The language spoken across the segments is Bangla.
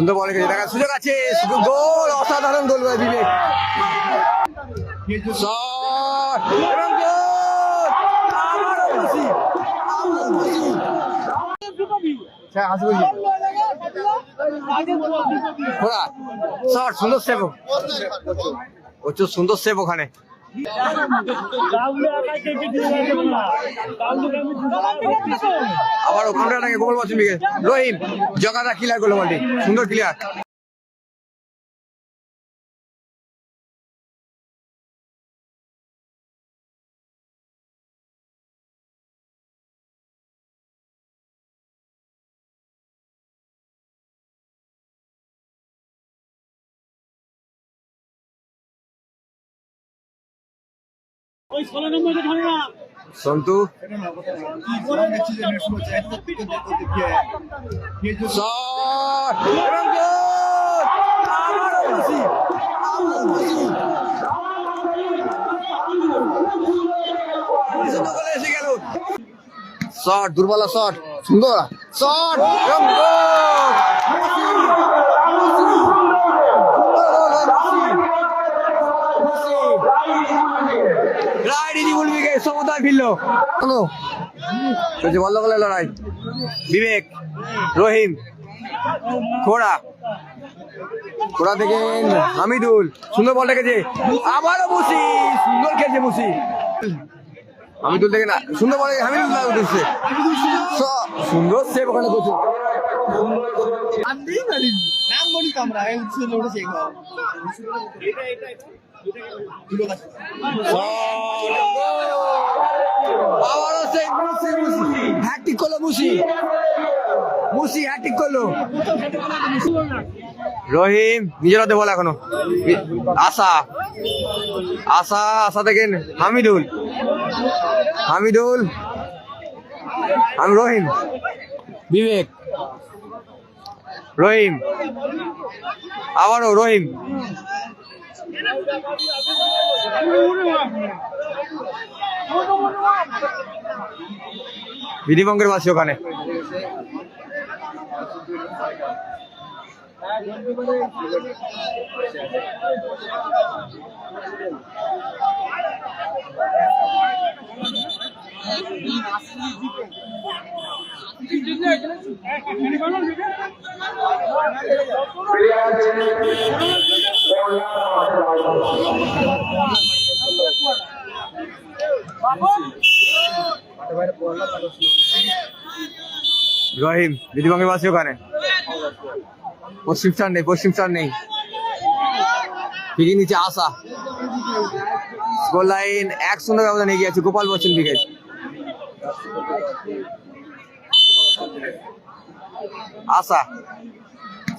সুন্দর বল রেখেছে দেখা সুযোগ আছে। গোল, অসাধারণ গোল ভাই বিবেক। হ্যাঁ সুন্দর প্রচুর সুন্দর সেভ ওখানে। আবার ওখানটাকে গোল বলছেন রহিম জগাদা ক্লিয়ার করল বলটি। সুন্দর ক্লিয়ার গেল। শট দুর্বলা শট সুন্দর। শট সমতায় ফিরল। হ্যালো চলছে বন্ধ করলে লড়াই। বিবেক রহিম খোড়া থেকে হামিদুল সুন্দর বল রেখেছে। আবারও মুসি সুন্দর খেলছে মুসি। হামিদুল থেকে না সুন্দর বল হামিদুল উঠেছে। সুন্দর সেভ ওখানে করছে নাম বলি তো আমরা মুসি মুসি হ্যাট্রিক করল মুসি। মুসি হ্যাট্রিক করল। রহিম নিজের হাতে বল এখনও। আশা। আশা আশা থেকে হামিদুল। হামিদুল। আমি রহিম। বিবেক। রহিম। আবারও রহিম। বিধিভঙ্গের বাসী ওখানে। রহিম বিধিভঙ্গের বাসী ওখানে? পশ্চিম স্টার নেই পশ্চিম স্টার নেই। ঠিকই নিচে আসা স্কোর লাইন এক শূন্য ব্যবধান এগিয়ে আছে, গোপাল বচ্চন উইকেট আশা।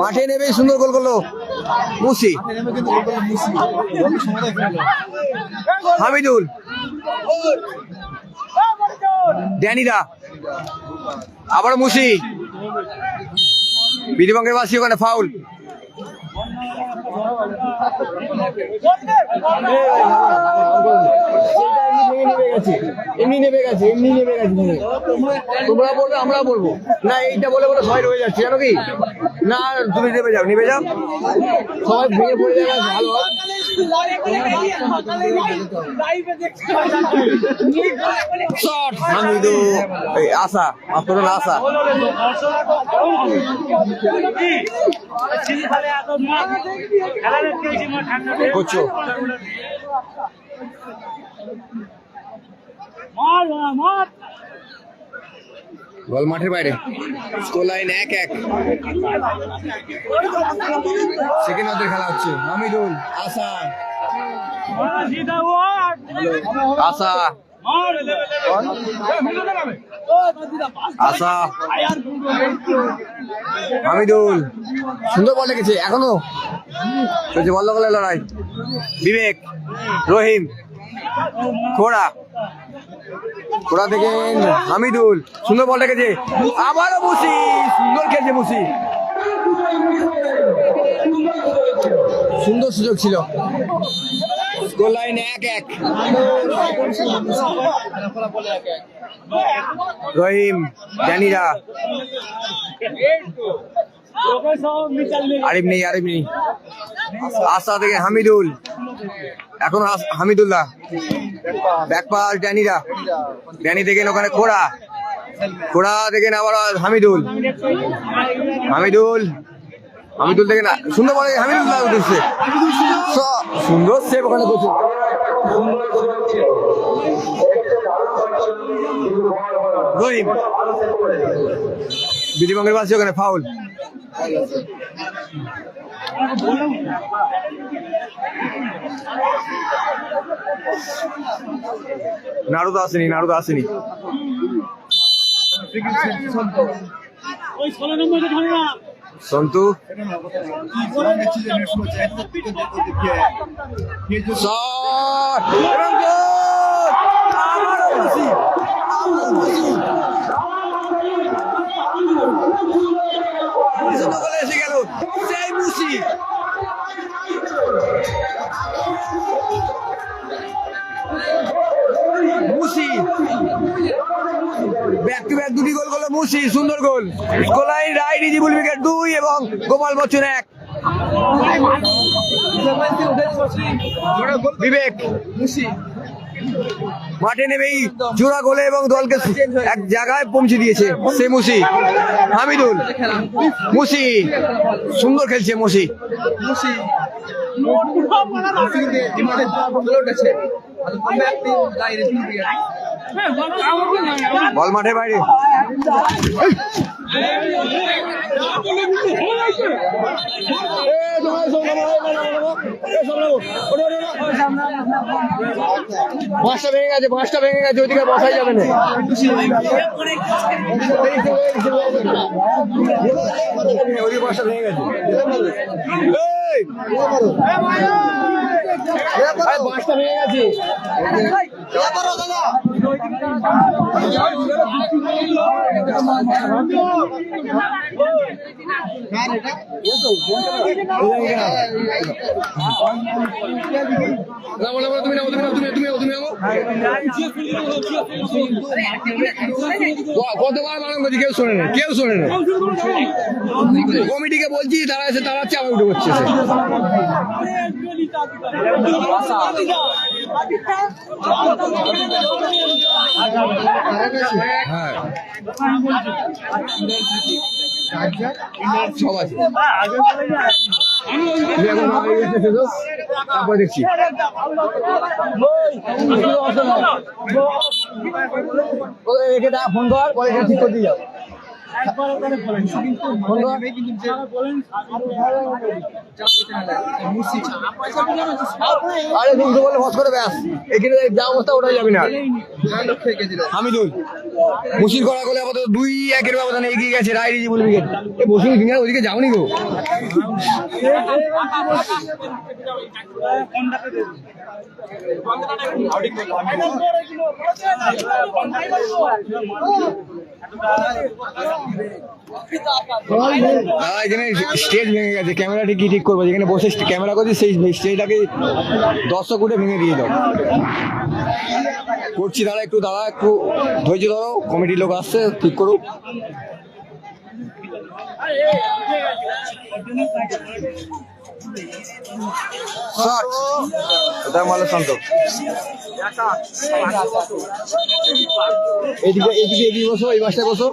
মাঠে নেবে সুন্দর গোল করল মুসি। হামিদুল। ড্যানিরা। আবার মুসি। বিধিবঙ্গের বাসী ওখানে ফাউল। এমনি নেমে গেছে, এমনি নেমে গেছে তোমরা বলবে, আমরা বলব। না, এইটা বলে বলে সবাই রয়ে যাচ্ছে, জানো কি? না, তুমি নেমে যাও নেমে যাও। সবাই ভেঙে পড়ে যাবে, ভালো হয়। শট আশা আপনার আশা। করছ মার মার বল মাঠের বাইরে। স্কোর লাইন এক এক। সেকেন্ড অর্ধের খেলা হচ্ছে। হামিদুল আশা আশা। আশা। হামিদুল। সুন্দর বল লেগেছে, এখনও? বল দখলের লড়াই। বিবেক, রহিম, খোড়া। খোড়া থেকে? হামিদুল, সুন্দর বল লেগেছে আবারও মুসি সুন্দর খেলছে মুসি সুন্দর সুযোগ ছিল। এক এক। রহিম জানিরা আরিফ নেই আরিফ নেই। আশা থেকে হামিদুল। এখন হামিদুল্লাহ। ব্যাকপাস ড্যানিরা। ড্যানি দেখেন ওখানে খোড়া। খোড়া দেখেন আবার হামিদুল। হামিদুল। হামিদুল দেখেন সুন্দর বলে হামিদুল্লাহ উঠেছে। স- সুন্দর সেভ ওখানে করছে। রহিম। বিধিবঙ্গের পাশে ওখানে, ফাউল। নাড়ুদা আসেনি নাড়ুদা আসেনি। ওই ষোলো নম্বরকে ধরে না সন্তু! আবারও মেসি! মুসি সুন্দর গোল। গোলাই রায়, রিজিবুল উইকেট দুই এবং গোপাল বচ্চন এক। বিবেক। মাঠে নেমেই জোড়া গোলে এবং দলকে এক জায়গায় পৌঁছে দিয়েছে সে মুসি হামিদুল। মুসি সুন্দর খেলছে মুসি বল মাঠে বাইরে। বাঁশটা ভেঙে গেছে বাঁশটা ভেঙে গেছে ওইদিকে বসাই যাবে না। ওইদিকে বাঁশটা ভেঙে গেছে। বাঁশটা ভেঙে গেছে। কতবার বারণ করছি কেউ শোনে না, কেউ শোনে না। কমিটিকে বলছি, তারা এসে তাড়াচ্ছে আবার উঠে এসে। হ্যাঁ সব আছে হয়ে? তারপর দেখছি ফোন কর পরে ঠিক করে দিয়ে ফোন কর আরে তুমি তো বলে হস করে ব্যাস। এখানে যা অবস্থা ওটাই যাবে না। হামিদুল মুশির করা গলে আপাতত দুই একের ব্যবধানে এগিয়ে গেছে রায়রিজি বলবি এ বসুন ফিঙ্গার ওদিকে যাওনি গো। দাদা এখানে স্টেজ ভেঙে গেছে। ক্যামেরাটি কি ঠিক করব? যেখানে বসে ক্যামেরা করছি, সেই স্টেজটাকে দর্শক উঠে ভেঙে দিয়ে দাও। করছি দাদা একটু দাদা একটু, ধৈর্য ধরো, কমিটির লোক আসছে, ঠিক করুক। শট এটা মালো শান্ত এদিকে এদিকে এদিকে বসো এই বাসায় বসো।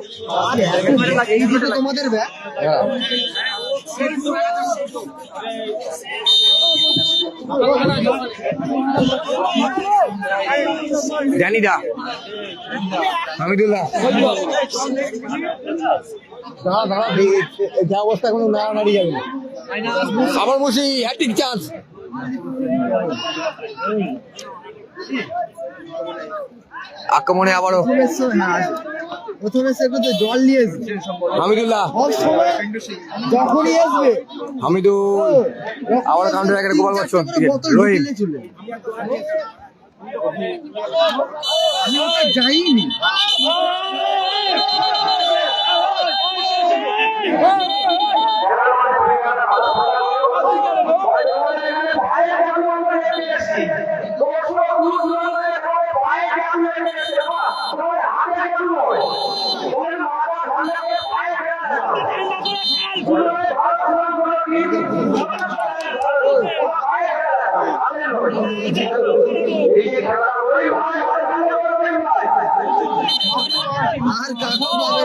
তোমাদের ব্যাগ। জানিদা। হামিদুল্লাহ। দাঁড়া যা অবস্থা কোনো না নাড়ি যাবে। আবার বসি হ্যাটিক চান্স। আক্রমণে আবারও। প্রথমে জল নিয়ে এসছে হামিদুল্লাহ। সব সময় যখনই আসবে হামিদুল আবার কাউন্টার একের গোপাল বচ্চন রোহিত আমি ওটা যাইনি।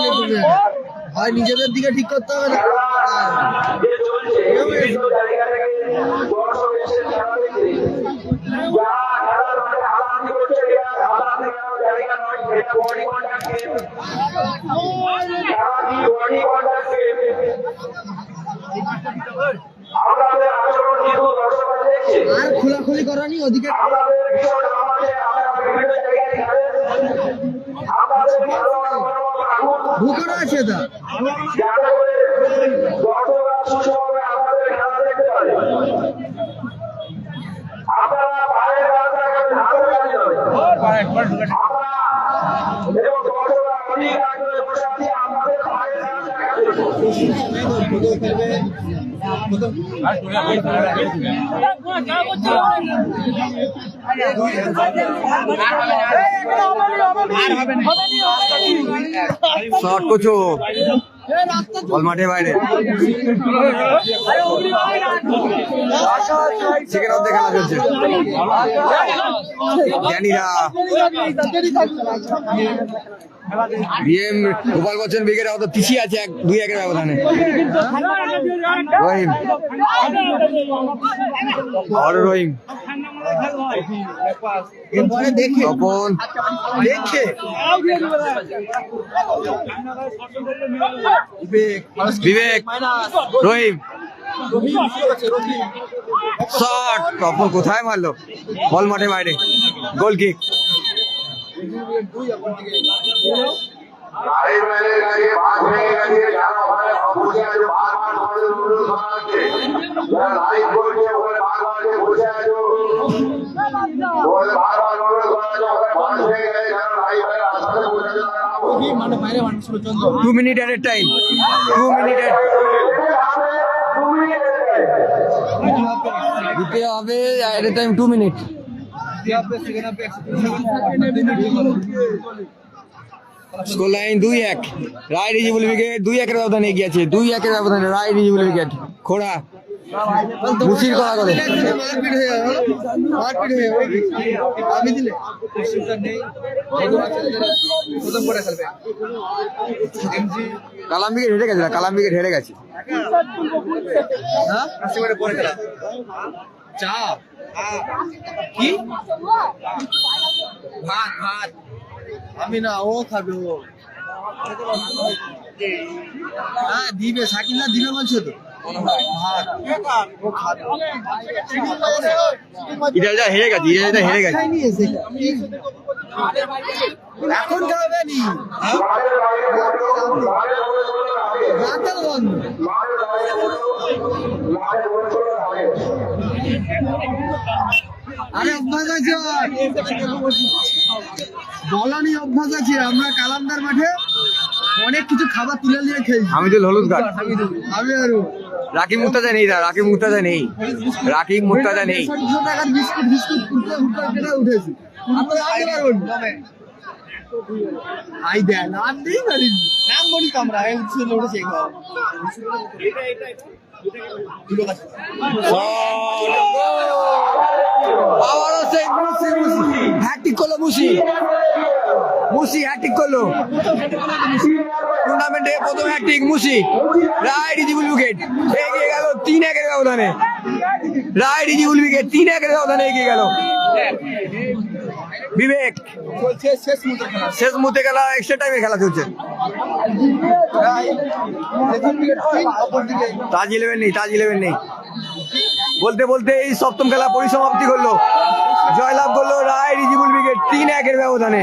তুমি হয় নিজেদের দিকে ঠিক করতে হবে না। আর খোলাখুলি করানি ওদিকে আমাদের ঢুকানো আছে তা? যাতে শর্ট কোচো বল মাঠে বাইরে। বিএম গোপাল বচ্চন উইকেট অত পিছিয়ে আছে এক, দুই একের ব্যবধানে। রহিম। আরও রহিম। তপন। বিবেক। রহিম। শট। তপন কোথায় মারলো? বল মাঠে বাইরে। Goal kick. Two minute at a time two minute দিতে হবে at a time two minute score line দুই এক। রায় রিজিবুল উইকেট দুই একের ব্যবধানে গিয়েছে দুই একের ব্যবধানে রায় রিজিবুল উইকেট খোড়া। মুসির করা করে মারপিট হয়ে যাবে মারপিট হয়ে আমি দিলে। প্রথম করে খেলবে। কালাম উইকেট হেরে গেছে কালাম উইকেট হেরে গেছে। হ্যাঁ? পরে খেলা। চা। কি? ভাত ভাত। আমি না ও খাবে ও। হ্যাঁ দিবে সাকিব না দিবে বলছো তো। ভাত। ও খাবে ইডালটা হেরে গেছে হেরে গেছে। এখন খাবে নি। আরে অভ্যাস আছে। বলানি অভ্যাস আছে। আমরা কালামদার মাঠে অনেক কিছু খাবার তুলে নিয়ে খেয়েছি। হামিদুল হলুদ গাছ। আমি আর। রাকিব মুক্তাজা নেই দা রাকিব মুর্তাজা নেই। রাকিব মুর্তাজা নেই। টাকার বিস্কুট বিস্কুট কুটে হুটে উঠেছি। আমরা আগে পারব না। আই দেয় আর নেই নাম বলি তো আমরা উঠেছি আবারও সেই মুসি। করল মুসি মুসি হ্যাট্রিক করল টুর্নামেন্টে প্রথম হ্যাট্রিক মুসি। রায় রিজিবুল উইকেট, এগিয়ে গেল, তিন একের ব্যবধানে। রায় রিজিবুল উইকেট, তিন একের ব্যবধানে এগিয়ে গেল। বিবেক। শেষ মুহূর্তে খেলা। এক্সট্রা টাইমে খেলা চলছে। তাজ ইলেভেন নেই তাজ ইলেভেন নেই। বলতে বলতে এই সপ্তম খেলা পরিসমাপ্তি করল। জয়লাভ করল রায় রিজিবুল উইকেট তিন একের ব্যবধানে।